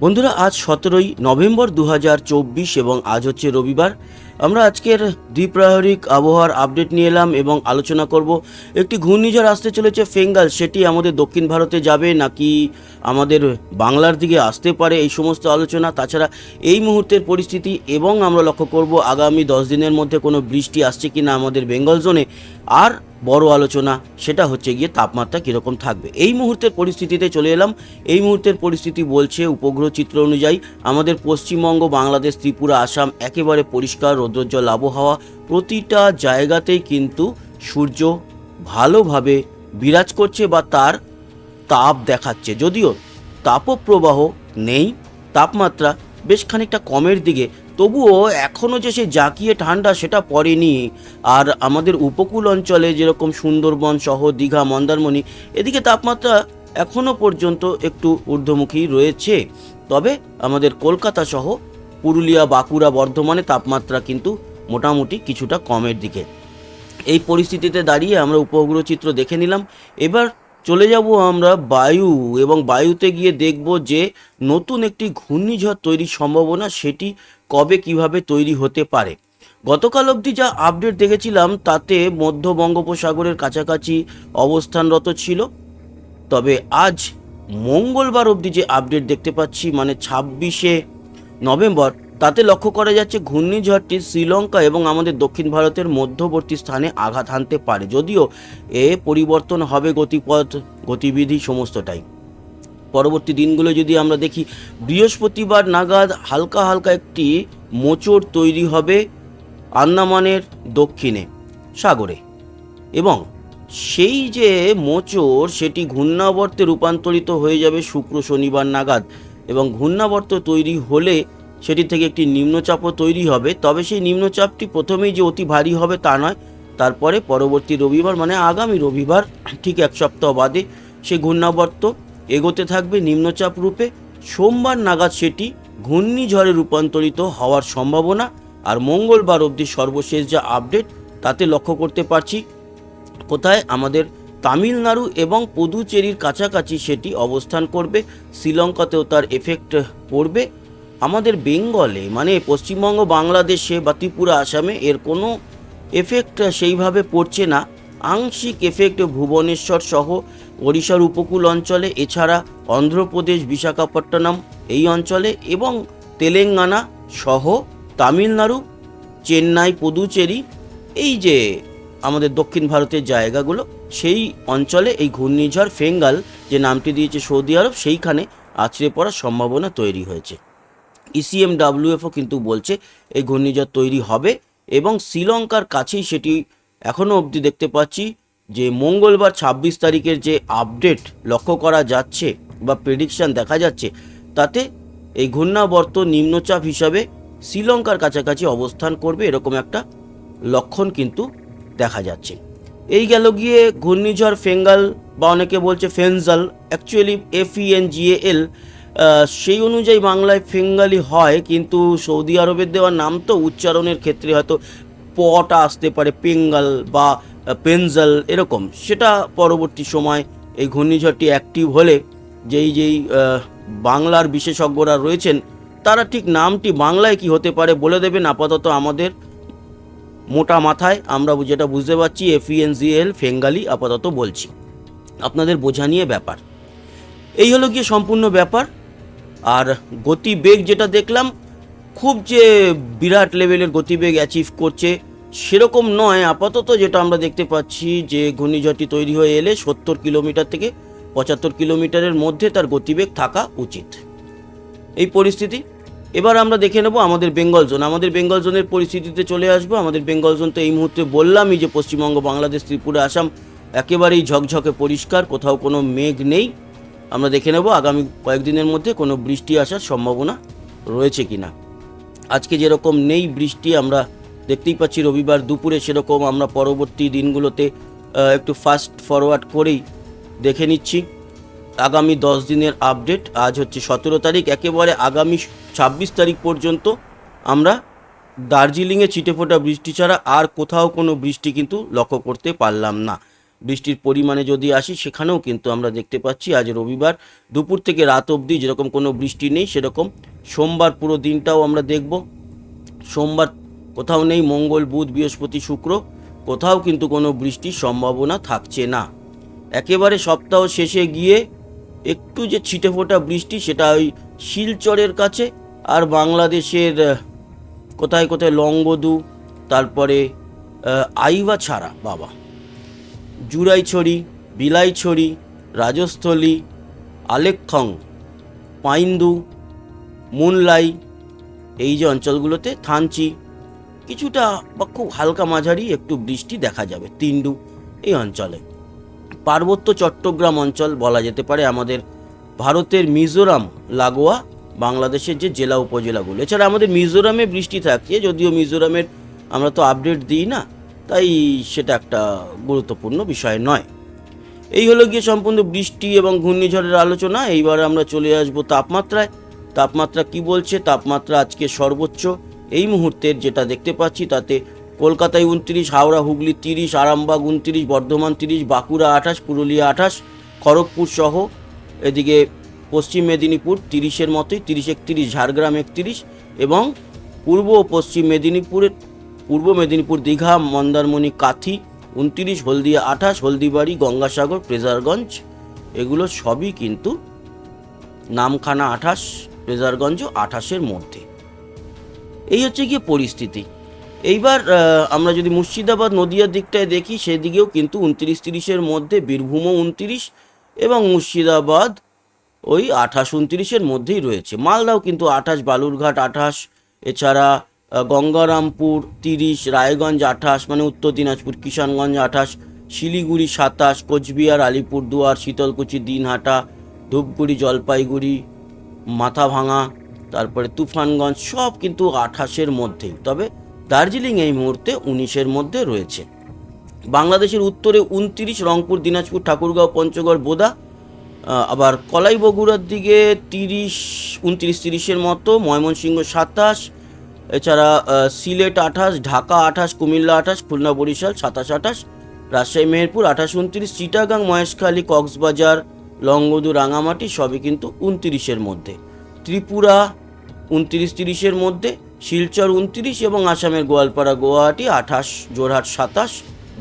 বন্ধুরা, আজ সতেরোই নভেম্বর দু হাজার চব্বিশ এবং আজ হচ্ছে রবিবার। আমরা আজকের দ্বিপ্রাহরিক আবহাওয়ার আপডেট নিয়ে এলাম এবং আলোচনা করব। একটি ঘূর্ণিঝড় আসতে চলেছে ফেঙ্গাল, সেটি আমাদের দক্ষিণ ভারতে যাবে নাকি আমাদের বাংলার দিকে আসতে পারে এই সমস্ত আলোচনা। তাছাড়া এই মুহূর্তের পরিস্থিতি এবং আমরা লক্ষ্য করব আগামী দশ দিনের মধ্যে কোনো বৃষ্টি আসছে কি না আমাদের বেঙ্গল জোনে। আর বড় আলোচনা, সেটা হচ্ছে গিয়ে তাপমাত্রা কীরকম থাকবে। এই মুহূর্তের পরিস্থিতিতে চলে এলাম। এই মুহূর্তের পরিস্থিতি বলছে উপগ্রহ চিত্র অনুযায়ী আমাদের পশ্চিমবঙ্গ, বাংলাদেশ, ত্রিপুরা, আসাম একেবারে পরিষ্কার, রৌদ্রোজ্জ্বল আবহাওয়া। প্রতিটা জায়গাতেই কিন্তু সূর্য ভালোভাবে বিরাজ করছে বা তার তাপ দেখাচ্ছে। যদিও তাপপ্রবাহ নেই, তাপমাত্রা বেশ খানিকটা কমের দিকে। তবুও এখনও যে সেই জাঁকিয়ে ঠান্ডা সেটা পড়েনি। আর আমাদের উপকূল অঞ্চলে যেরকম সুন্দরবন সহ দীঘা, মন্দারমণি, এদিকে তাপমাত্রা এখনও পর্যন্ত একটু ঊর্ধ্বমুখী রয়েছে। তবে আমাদের কলকাতা সহ পুরুলিয়া, বাঁকুড়া, বর্ধমানে তাপমাত্রা কিন্তু মোটামুটি কিছুটা কমের দিকে। এই পরিস্থিতিতে দাঁড়িয়ে আমরা উপগ্রহ চিত্র দেখে নিলাম। এবার চলে যাব আমরা বায়ু এবং বায়ুতে গিয়ে দেখব যে নতুন একটি ঘূর্ণিঝড় তৈরির সম্ভাবনা সেটি কবে কীভাবে তৈরি হতে পারে। গতকাল অবধি যা আপডেট দেখেছিলাম, তাতে মধ্য বঙ্গোপসাগরের কাছাকাছি অবস্থানরত ছিল। তবে আজ মঙ্গলবার অবধি যে আপডেট দেখতে পাচ্ছি মানে ছাব্বিশে নভেম্বর তাতে লক্ষ্য করা যাচ্ছে ঘূর্ণিঝড়টি শ্রীলঙ্কা এবং আমাদের দক্ষিণ ভারতের মধ্যবর্তী স্থানে আঘাত হানতে পারে। যদিও এ পরিবর্তন হবে গতিপথ, গতিবিধি সমস্তটাই। পরবর্তী দিনগুলো যদি আমরা দেখি, বৃহস্পতিবার নাগাদ হালকা হালকা একটি মোচড় তৈরি হবে আন্দামানের দক্ষিণে, সাগরে। এবং সেই যে মোচড়, সেটি ঘূর্ণাবর্তে রূপান্তরিত হয়ে যাবে শুক্র শনিবার নাগাদ। এবং ঘূর্ণাবর্ত তৈরি হলে সেটি থেকে একটি নিম্নচাপও তৈরি হবে। তবে সেই নিম্নচাপটি প্রথমেই যে অতি ভারী হবে তা নয়, তারপরে পরবর্তী রবিবার মানে আগামী রবিবার, ঠিক এক সপ্তাহ বাদে সে ঘূর্ণাবর্ত এগোতে থাকবে নিম্নচাপ রূপে। সোমবার নাগাদ সেটি ঘূর্ণিঝড়ে রূপান্তরিত হওয়ার সম্ভাবনা, আর মঙ্গলবার অবধি সর্বশেষ যা আপডেট তাতে লক্ষ্য করতে পারছি। কোথায়? আমাদের তামিলনাড়ু এবং পুদুচেরির কাছাকাছি সেটি অবস্থান করবে। শ্রীলঙ্কাতেও তার এফেক্ট পড়বে। আমাদের বেঙ্গলে মানে পশ্চিমবঙ্গ, বাংলাদেশে বা ত্রিপুরা, আসামে এর কোনো এফেক্ট সেইভাবে পড়ছে না। আংশিক এফেক্ট ভুবনেশ্বর সহ ওড়িশার উপকূল অঞ্চলে, এছাড়া অন্ধ্রপ্রদেশ, বিশাখাপট্টনম এই অঞ্চলে এবং তেলেঙ্গানা সহ তামিলনাড়ু, চেন্নাই, পুদুচেরি, এই যে আমাদের দক্ষিণ ভারতের জায়গাগুলো, সেই অঞ্চলে এই ঘূর্ণিঝড় ফেঙ্গাল যে নামটি দিয়েছে সৌদি আরব, সেইখানে আছড়ে পড়ার সম্ভাবনা তৈরি হয়েছে। E ইসিএম ডাব্লিউএফও কিন্তু বলছে এই ঘূর্ণিঝড় তৈরি হবে এবং শ্রীলঙ্কার কাছেই সেটি এখনও অবধি দেখতে পাচ্ছি যে মঙ্গলবার ছাব্বিশ তারিখের যে আপডেট লক্ষ্য করা যাচ্ছে বা প্রেডিকশান দেখা যাচ্ছে, তাতে এই ঘূর্ণাবর্ত নিম্নচাপ হিসাবে শ্রীলঙ্কার কাছাকাছি অবস্থান করবে এরকম একটা লক্ষণ কিন্তু দেখা যাচ্ছে। এই গেল গিয়ে ঘূর্ণিঝড় ফেঙ্গাল বা অনেকে বলছে Fenjal actually F E N G L সেই অনুযায়ী বাংলায় ফেঙ্গালি হয়, কিন্তু সৌদি আরবের দেওয়া নাম তো উচ্চারণের ক্ষেত্রে হয়তো পটা আসতে পারে, পেঙ্গাল বা পেনজাল এরকম। সেটা পরবর্তী সময় এই ঘূর্ণিঝড়টি অ্যাক্টিভ হলে যেই যেই বাংলার বিশেষজ্ঞরা রয়েছেন, তারা ঠিক নামটি বাংলায় কি হতে পারে বলে দেবেন আপাতত আমাদের মোটা মাথায়। আমরা যেটা বুঝতে পারছি এফিএনজিএল ফেঙ্গালি আপাতত বলছি। আপনাদের বোঝা নিয়ে ব্যাপার। এই হলো গিয়ে সম্পূর্ণ ব্যাপার। আর গতিবেগ যেটা দেখলাম, খুব যে বিরাট লেভেলের গতিবেগ অ্যাচিভ করছে, সেরকম নয়। আপাতত যেটা আমরা দেখতে পাচ্ছি যে ঘূর্ণিঝড়টি তৈরি হয়ে এলে সত্তর কিলোমিটার থেকে পঁচাত্তর কিলোমিটারের মধ্যে তার গতিবেগ থাকা উচিত। এই পরিস্থিতি। এবার আমরা দেখে নেব আমাদের বেঙ্গল জোন। আমাদের বেঙ্গল জোনের পরিস্থিতিতে চলে আসব। আমাদের বেঙ্গল জোন তো এই মুহূর্তে বললামই যে পশ্চিমবঙ্গ, বাংলাদেশ, ত্রিপুরা, আসাম একেবারেই ঝকঝকে পরিষ্কার, কোথাও কোনো মেঘ নেই। আমরা দেখে নেব আগামী কয়েকদিনের মধ্যে কোনো বৃষ্টি আসার সম্ভাবনা রয়েছে কি না আজকে যেরকম নেই বৃষ্টি, আমরা দেখতেই পাচ্ছি রবিবার দুপুরে সেরকম আমরা পরবর্তী দিনগুলোতে একটু ফাস্ট ফরওয়ার্ড করেই দেখে নিচ্ছি। আগামী দশ দিনের আপডেট আজ হচ্ছে সতেরো তারিখ, একেবারে আগামী ছাব্বিশ তারিখ পর্যন্ত আমরা দার্জিলিংয়ে ছিটেফোঁটা বৃষ্টি ছাড়া আর কোথাও কোনো বৃষ্টি কিন্তু লক্ষ্য করতে পারলাম না। বৃষ্টির পরিমাণে যদি আসি, সেখানেও কিন্তু আমরা দেখতে পাচ্ছি আজ রবিবার দুপুর থেকে রাত অবধি যেরকম কোনো বৃষ্টি নেই, সেরকম সোমবার পুরো দিনটাও আমরা দেখব। সোমবার কোথাও নেই, মঙ্গল, বুধ, বৃহস্পতি, শুক্র, কোথাও কিন্তু কোনো বৃষ্টির সম্ভাবনা থাকছে না। একেবারে সপ্তাহ শেষে গিয়ে একটু যে ছিটে ফোটা বৃষ্টি, সেটা ওই শিলচরের কাছে আর বাংলাদেশের কোথায় কোথায় লংগদু, তারপরে আইবা ছাড়া, বাবা। জুরাইছড়ি, বিলাইছড়ি, রাজস্থলী আলেকখং পাইন্দু, মুনলাই, এই যে অঞ্চলগুলোতে থানচি। কিছুটা বা খুব হালকা মাঝারি একটু বৃষ্টি দেখা যাবে, তিন্ডু, এই অঞ্চলে। পার্বত্য চট্টগ্রাম অঞ্চল বলা যেতে পারে আমাদের ভারতের মিজোরাম, লাগোয়া, বাংলাদেশের যে জেলা উপজেলাগুলো। এছাড়া আমাদের মিজোরামে বৃষ্টি থাকছে, যদিও মিজোরামের আমরা তো আপডেট দিই না তাই সেটা একটা গুরুত্বপূর্ণ বিষয় নয়। এই হলো গিয়ে সম্পূর্ণ বৃষ্টি এবং ঘূর্ণিঝড়ের আলোচনা। এইবার আমরা চলে আসব তাপমাত্রায়। তাপমাত্রা কি বলছে? তাপমাত্রা আজকে সর্বোচ্চ। এই মুহূর্তের যেটা দেখতে পাচ্ছি তাতে কলকাতায় উনত্রিশ, হাওড়া, হুগলি তিরিশ, আরামবাগ উনত্রিশ, বর্ধমান তিরিশ, বাঁকুড়া আঠাশ, পুরুলিয়া আঠাশ, খড়গপুর সহ এদিকে পশ্চিম মেদিনীপুর তিরিশের মতোই, তিরিশ একত্রিশ, ঝাড়গ্রাম একত্রিশ এবং পূর্ব ও পশ্চিম মেদিনীপুরের পূর্ব মেদিনীপুর দীঘা, মন্দারমণি, কাথি, উনত্রিশ, হলদিয়া আঠাশ, হলদিবাড়ি, গঙ্গাসাগর, প্রেজারগঞ্জ, এগুলো সবই কিন্তু নামখানা আঠাশ ফ্রেজারগঞ্জ আঠাশের মধ্যে। এই হচ্ছে গিয়ে পরিস্থিতি। এইবার আমরা যদি মুর্শিদাবাদ নদিয়ার দিকটায় দেখি, সেদিকেও কিন্তু উনত্রিশ তিরিশের মধ্যে, বীরভূমও উনত্রিশ এবং মুর্শিদাবাদ ওই আঠাশ উনত্রিশের মধ্যেই রয়েছে। মালদাও কিন্তু আঠাশ, বালুরঘাট আঠাশ, এছাড়া গঙ্গারামপুর তিরিশ, রায়গঞ্জ আঠাশ মানে উত্তর দিনাজপুর কিষানগঞ্জ আঠাশ, শিলিগুড়ি সাতাশ, কোচবিহার, আলিপুরদুয়ার, শীতলকুচি, দিনহাটা, ধূপগুড়ি, জলপাইগুড়ি, মাথাভাঙা, তারপরে তুফানগঞ্জ, সব কিন্তু আঠাশের মধ্যেই। তবে দার্জিলিং এই মুহূর্তে উনিশের মধ্যে রয়েছে। বাংলাদেশের উত্তরে উনত্রিশ, রংপুর, দিনাজপুর, ঠাকুরগাঁও, পঞ্চগড়, বোদা আবার কলাই বগুড়ার দিকে তিরিশ, উনত্রিশ, তিরিশের মতো, ময়মনসিংহ সাতাশ এছাড়া সিলেট আঠাশ, ঢাকা আঠাশ, কুমিল্লা আঠাশ, খুলনা বরিশাল সাতাশ আঠাশ, রাজশাহী, মেহেরপুর আঠাশ উনত্রিশ, চিটাগাং, মহেশখালী, কক্সবাজার, লংগদু, রাঙামাটি সবই কিন্তু উনত্রিশের মধ্যে। ত্রিপুরা উনত্রিশ তিরিশের মধ্যে, শিলচর উনত্রিশ এবং আসামের গোয়ালপাড়া, গুয়াহাটি আঠাশ জোরহাট সাতাশ,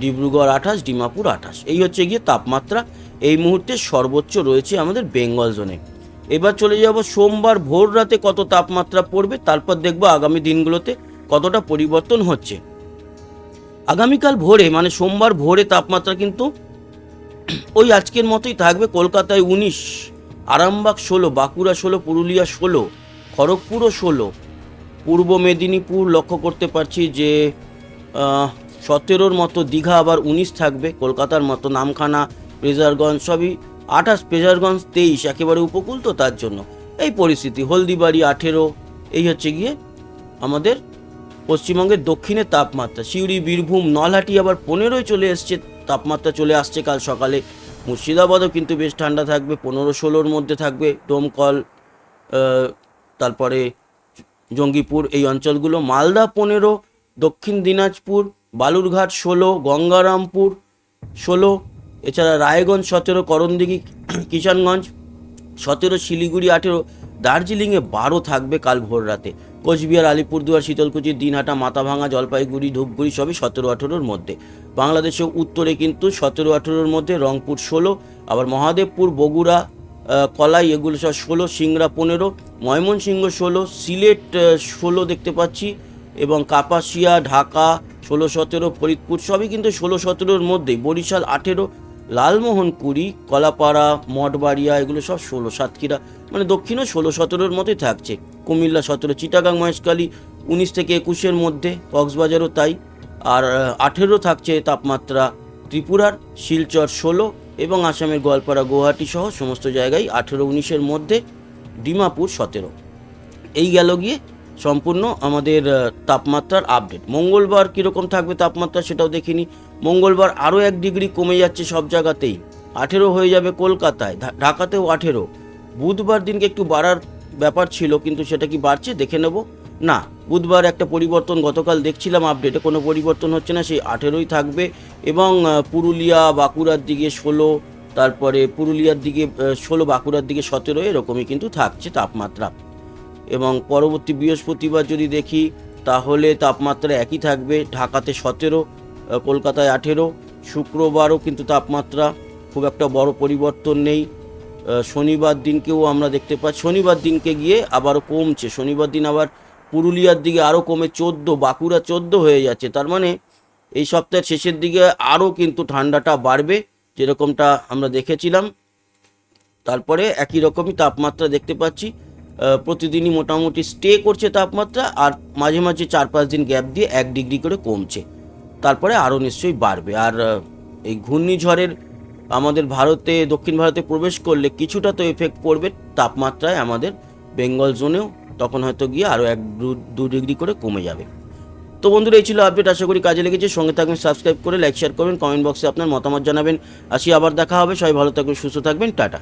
ডিব্রুগড় আঠাশ, ডিমাপুর আঠাশ। এই হচ্ছে গিয়ে তাপমাত্রা। এই মুহূর্তে সর্বোচ্চ রয়েছে আমাদের বেঙ্গল জোনে। এবার চলে যাব সোমবার ভোর রাতে কত তাপমাত্রা পড়বে, তারপর দেখব আগামী দিনগুলোতে কতটা পরিবর্তন হচ্ছে। আগামীকাল ভোরে মানে সোমবার ভোরে তাপমাত্রা কিন্তু ওই আজকের মতোই থাকবে, কলকাতায় উনিশ, আরামবাগ ষোলো, বাঁকুড়া ষোলো, পুরুলিয়া ষোলো, খড়গপুরও ষোলো, পূর্ব মেদিনীপুর লক্ষ্য করতে পারছি যে সতেরোর মতো দীঘা আবার উনিশ থাকবে, কলকাতার মতো নামখানা, রেজারগঞ্জ সবই আঠাশ প্রেজারগঞ্জ তেইশ একেবারে উপকূল তো তার জন্য। এই পরিস্থিতি, হলদিবাড়ি আঠেরো, এই হচ্ছে গিয়ে আমাদের পশ্চিমবঙ্গের দক্ষিণে তাপমাত্রা। সিউড়ি, বীরভূম, নলহাটি আবার পনেরোই চলে এসছে, তাপমাত্রা চলে আসছে কাল সকালে। মুর্শিদাবাদও কিন্তু বেশ ঠান্ডা থাকবে, পনেরো ষোলোর মধ্যে থাকবে, ডোমকল তারপরে জঙ্গিপুর এই অঞ্চলগুলো। মালদা পনেরো, দক্ষিণ দিনাজপুর, বালুরঘাট ষোলো, গঙ্গারামপুর ষোলো এছাড়া রায়গঞ্জ সতেরো, করণদিঘি, কিষানগঞ্জ সতেরো, শিলিগুড়ি আঠেরো, দার্জিলিংয়ে বারো থাকবে কাল ভোর রাতে। কোচবিহার, আলিপুরদুয়ার, শীতলকুচি, দিনহাটা মাথাভাঙা জলপাইগুড়ি, ধূপগুড়ি সবই সতেরো, আঠেরোর মধ্যে। বাংলাদেশের উত্তরে কিন্তু সতেরো, আঠেরোর মধ্যে রংপুর ষোলো, আবার মহাদেবপুর, বগুড়া কলাই এগুলো সব ষোলো, সিংড়া পনেরো, ময়মনসিংহ ষোলো, সিলেট ষোলো দেখতে পাচ্ছি, এবং কাপাসিয়া, ঢাকা ষোলো, সতেরো, ফরিদপুর সবই কিন্তু ষোলো, সতেরোর মধ্যেই। বরিশাল আঠেরো লালমোহন কুড়ি কলাপাড়া, মঠবাড়িয়া, এগুলো সব ষোলো সাতক্ষীরা মানে দক্ষিণও ষোলো সতেরোর মতোই থাকছে। কুমিল্লা সতেরো, চিটাগাং, মহেশখালী, উনিশ থেকে একুশের মধ্যে, কক্সবাজারও তাই। আর আঠেরো থাকছে তাপমাত্রা ত্রিপুরার, শিলচর ষোলো এবং আসামের গোয়ালপাড়া গুয়াহাটি সহ সমস্ত জায়গায় আঠেরো, উনিশের মধ্যে, ডিমাপুর সতেরো। এই গেল গিয়ে সম্পূর্ণ আমাদের তাপমাত্রার আপডেট মঙ্গলবার কীরকম থাকবে তাপমাত্রা সেটাও দেখিনি। মঙ্গলবার আরও এক ডিগ্রি কমে যাচ্ছে সব জায়গাতেই। আঠেরো হয়ে যাবে কলকাতায় ঢাকাতেও আঠেরো। বুধবার দিনকে একটু বাড়ার ব্যাপার ছিল, কিন্তু সেটা কি বাড়ছে দেখে নেব। না, বুধবার একটা পরিবর্তন গতকাল দেখছিলাম আপডেটে কোনো পরিবর্তন হচ্ছে না, সেই আঠেরোই থাকবে। এবং পুরুলিয়া, বাঁকুড়ার দিকে ষোলো, তারপরে পুরুলিয়ার দিকে ষোলো, বাঁকুড়ার দিকে সতেরো, এরকমই কিন্তু থাকছে তাপমাত্রা। এবং পরবর্তী বৃহস্পতিবার যদি দেখি, তাহলে তাপমাত্রা একই থাকবে। ঢাকাতে সতেরো কলকাতায় আঠেরো, শুক্রবারও কিন্তু তাপমাত্রা খুব একটা বড় পরিবর্তন নেই। শনিবার দিনকেও আমরা দেখতে পাচ্ছি, শনিবার দিনকে গিয়ে আবারও কমছে। শনিবার দিন আবার পুরুলিয়ার দিকে আরও কমে চোদ্দ, বাঁকুড়া চোদ্দ হয়ে যাচ্ছে। তার মানে এই সপ্তাহের শেষের দিকে আরও কিন্তু ঠান্ডাটা বাড়বে, যেরকমটা আমরা দেখেছিলাম। তারপরে একই রকমই তাপমাত্রা দেখতে পাচ্ছি। প্রতিদিনই মোটামুটি স্টে করছে তাপমাত্রা আর মাঝে মাঝে চার পাঁচ দিন গ্যাপ দিয়ে এক ডিগ্রি করে কমছে। তারপরে আরও নিশ্চয়ই বাড়বে। আর এই ঘূর্ণিঝড়ের আমাদের ভারতে, দক্ষিণ ভারতে প্রবেশ করলে কিছুটা তো এফেক্ট পড়বে তাপমাত্রায় আমাদের বেঙ্গল জোনেও তখন হয়তো গিয়ে আরও এক দু- ডিগ্রি করে কমে যাবে। তো বন্ধুরা, এই ছিল আপডেট আশা করি কাজে লেগেছে। সঙ্গে থাকবেন সাবস্ক্রাইব করে লাইক শেয়ার করবেন কমেন্ট বক্সে আপনার মতামত জানাবেন। আসি আবার দেখা হবে। সবাই ভালো থাকবেন, সুস্থ থাকবেন। টাটা।